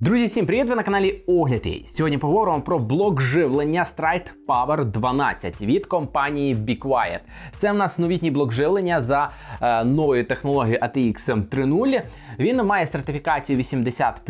Друзі, всім привіт! Ви на каналі Огляд.ua. Сьогодні поговоримо про блок живлення Stride Power 12 від компанії BeQuiet. Це в нас новітній блок живлення за е, новою технологією ATX 3.0. Він має сертифікацію 80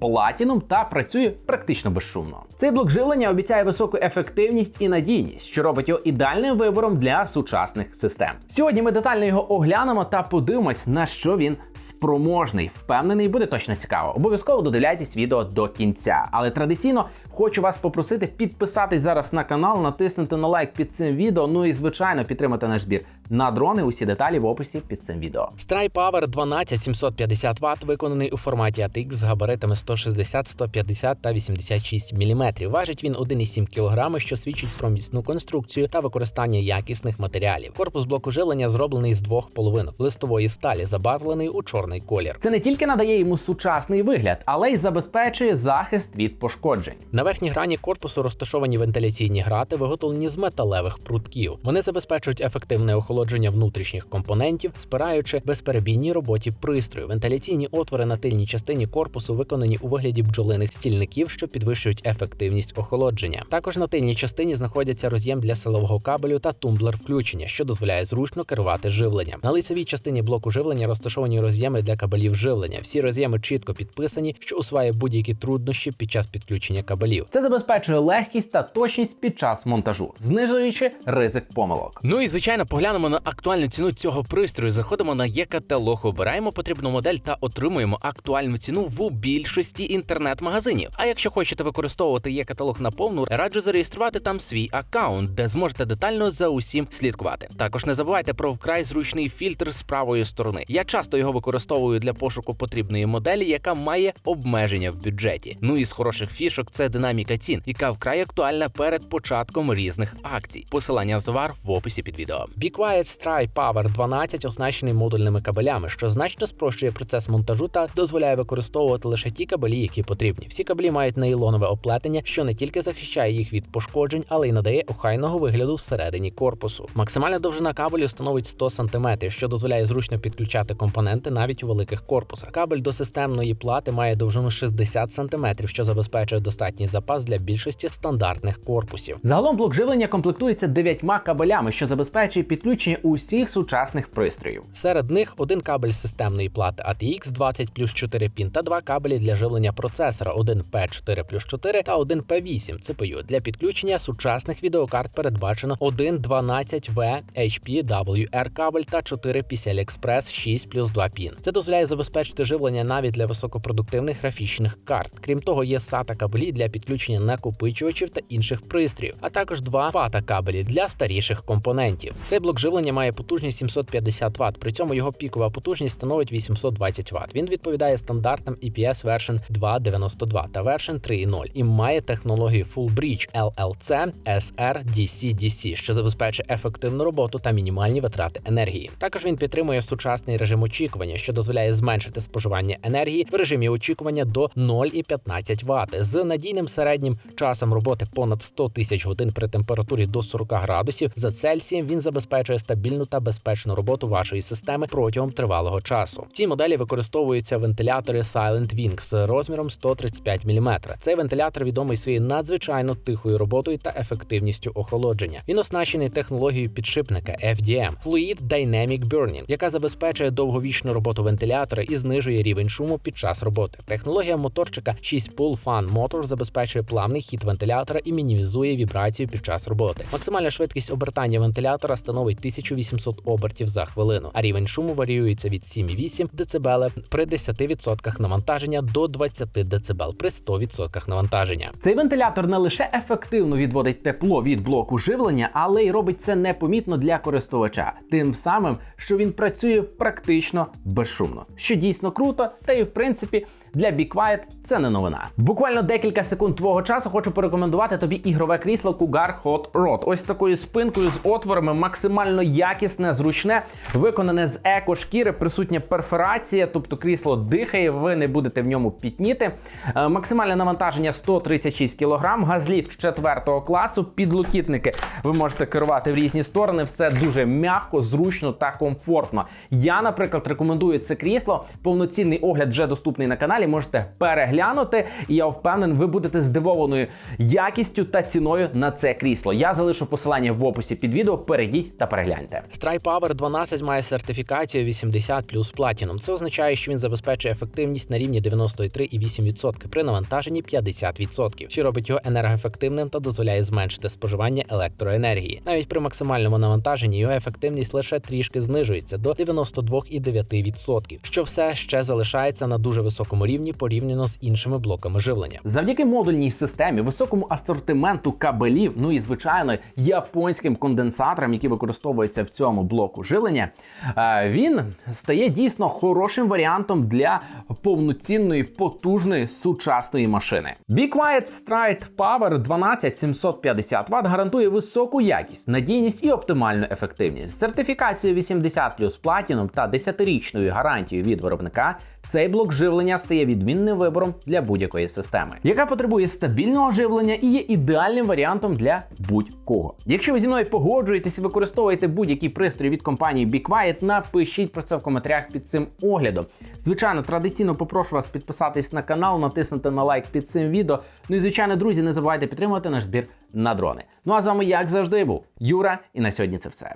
Platinum та працює практично безшумно. Цей блок живлення обіцяє високу ефективність і надійність, що робить його ідеальним вибором для сучасних систем. Сьогодні ми детально його оглянемо та подивимось, на що він спроможний. Впевнений, буде точно цікаво. Обов'язково додивляйтесь відео до кінця. Але традиційно хочу вас попросити підписатись зараз на канал, натиснути на лайк під цим відео. Ну і звичайно підтримати наш збір на дрони. Усі деталі в описі під цим відео. Stride Power 12 750 Вт виконаний у форматі ATX з габаритами 160, 150 та 86 мм. Важить він 1,7 кг, що свідчить про міцну конструкцію та використання якісних матеріалів. Корпус блоку живлення зроблений з двох половинок листової сталі, забарвлений у чорний колір. Це не тільки надає йому сучасний вигляд, але й забезпечує захист від пошкоджень. Верхній грані корпусу розташовані вентиляційні грати, виготовлені з металевих прутків. Вони забезпечують ефективне охолодження внутрішніх компонентів, спираючи безперебійній роботі пристрою. Вентиляційні отвори на тильній частині корпусу виконані у вигляді бджолиних стільників, що підвищують ефективність охолодження. Також на тильній частині знаходяться роз'єм для силового кабелю та тумблер включення, що дозволяє зручно керувати живленням. На лицевій частині блоку живлення розташовані роз'єми для кабелів живлення. Всі роз'єми чітко підписані, що усуває будь-які труднощі під час підключення кабелів. Це забезпечує легкість та точність під час монтажу, знижуючи ризик помилок. Ну і звичайно, поглянемо на актуальну ціну цього пристрою. Заходимо на є-каталог, обираємо потрібну модель та отримуємо актуальну ціну в більшості інтернет-магазинів. А якщо хочете використовувати є-каталог на повну, раджу зареєструвати там свій аккаунт, де зможете детально за усім слідкувати. Також не забувайте про вкрай зручний фільтр з правої сторони. Я часто його використовую для пошуку потрібної моделі, яка має обмеження в бюджеті. Ну і з хороших фішок це динаміка цін, яка вкрай актуальна перед початком різних акцій. Посилання на товар в описі під відео. Be Quiet Stride Power 12 оснащений модульними кабелями, що значно спрощує процес монтажу та дозволяє використовувати лише ті кабелі, які потрібні. Всі кабелі мають нейлонове оплетення, що не тільки захищає їх від пошкоджень, але й надає охайного вигляду всередині корпусу. Максимальна довжина кабелю становить 100 см, що дозволяє зручно підключати компоненти навіть у великих корпусах. Кабель до системної плати має довжину 60 см, що забезпечує достатній запас для більшості стандартних корпусів. Загалом блок живлення комплектується дев'ятьма кабелями, що забезпечує підключення усіх сучасних пристроїв. Серед них один кабель системної плати ATX 20 плюс 4 пін та два кабелі для живлення процесора, один P4 плюс 4 та один P8 CPU. Для підключення сучасних відеокарт передбачено один 12V HPWR кабель та 4 PCI Express 6 плюс 2 пін. Це дозволяє забезпечити живлення навіть для високопродуктивних графічних карт. Крім того, є SATA кабелі для підключення накопичувачів та інших пристроїв, а також два PATA кабелі для старіших компонентів. Цей блок живлення має потужність 750 Вт, при цьому його пікова потужність становить 820 Вт. Він відповідає стандартам EPS Version 2.92 та Version 3.0 і має технологію Full Bridge LLC SR DC DC, що забезпечує ефективну роботу та мінімальні витрати енергії. Також він підтримує сучасний режим очікування, що дозволяє зменшити споживання енергії в режимі очікування до 0,15 Вт з надійним середнім часом роботи понад 100 тисяч годин при температурі до 40 градусів за Цельсієм. Він забезпечує стабільну та безпечну роботу вашої системи протягом тривалого часу. В цій моделі використовуються вентилятори Silent Wing з розміром 135 мм. Цей вентилятор відомий своєю надзвичайно тихою роботою та ефективністю охолодження. Він оснащений технологією підшипника FDM Fluid Dynamic Burning, яка забезпечує довговічну роботу вентилятора і знижує рівень шуму під час роботи. Технологія моторчика 6 Pull Fan Motor забезпечує плавний хід вентилятора і мінімізує вібрацію під час роботи. Максимальна швидкість обертання вентилятора становить 1800 обертів за хвилину, а рівень шуму варіюється від 7,8 дБ при 10% навантаження до 20 дБ при 100% навантаження. Цей вентилятор не лише ефективно відводить тепло від блоку живлення, але й робить це непомітно для користувача, тим самим, що він працює практично безшумно, що дійсно круто, та і в принципі. Для Be Quiet це не новина. Буквально декілька секунд твого часу хочу порекомендувати тобі ігрове крісло Cougar Hot Rod. Ось такою спинкою з отворами, максимально якісне, зручне, виконане з еко-шкіри, присутня перфорація, тобто крісло дихає, ви не будете в ньому пітніти. Е, Максимальне навантаження 136 кг, газліфт 4 класу, підлокітники ви можете керувати в різні сторони. Все дуже м'яко, зручно та комфортно. Я, наприклад, рекомендую це крісло. Повноцінний огляд вже доступний на каналі. Каналі, можете переглянути. І я впевнений, ви будете здивованою якістю та ціною на це крісло. Я залишу посилання в описі під відео. Перейдіть та перегляньте. Strike Power 12 має сертифікацію 80 плюс Platinum. Це означає, що він забезпечує ефективність на рівні 93,8% при навантаженні 50%, що робить його енергоефективним та дозволяє зменшити споживання електроенергії. Навіть при максимальному навантаженні його ефективність лише трішки знижується до 92,9%, що все ще залишається на дуже високому рівні порівняно з іншими блоками живлення. Завдяки модульній системі, високому асортименту кабелів, ну і звичайно японським конденсаторам, які використовуються в цьому блоку живлення, е, він стає дійсно хорошим варіантом для повноцінної потужної сучасної машини. Be Quiet Stride Power 12750 Вт гарантує високу якість, надійність і оптимальну ефективність. Сертифікацією 80 плюс Platinum та 10-річною гарантією від виробника. Цей блок живлення стає відмінним вибором для будь-якої системи, яка потребує стабільного живлення і є ідеальним варіантом для будь-кого. Якщо ви зі мною погоджуєтесь і використовуєте будь-який пристрій від компанії Be Quiet, напишіть про це в коментарях під цим оглядом. Звичайно, традиційно попрошу вас підписатись на канал, натиснути на лайк під цим відео. Ну і звичайно, друзі, не забувайте підтримувати наш збір на дрони. Ну а з вами, як завжди, був Юра, і на сьогодні це все.